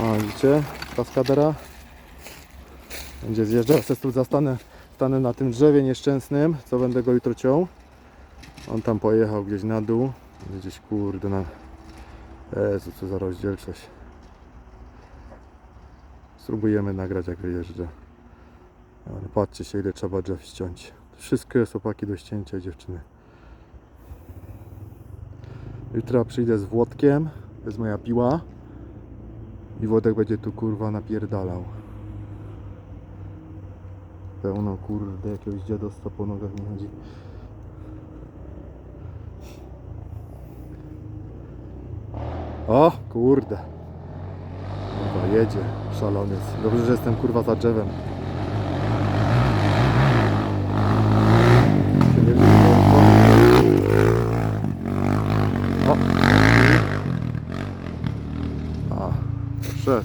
O, widzicie? Kaskadera. Będzie zjeżdżał. Se tu zastanę stanę na tym drzewie nieszczęsnym, co będę go jutro ciął. On tam pojechał gdzieś na dół. Gdzieś kurde na... Jezu, co za rozdzielczość. Spróbujemy nagrać jak wyjeżdża. Ale patrzcie się ile trzeba drzew ściąć. Wszystko jest opaki do ścięcia dziewczyny. Jutro przyjdę z Włodkiem. To jest moja piła. I Włodek będzie tu kurwa napierdalał. Pełno kurde jakiegoś dziadostwa po nogach mi chodzi. O kurde. Kurwa jedzie, szalony. Dobrze, że jestem kurwa za drzewem. O! 是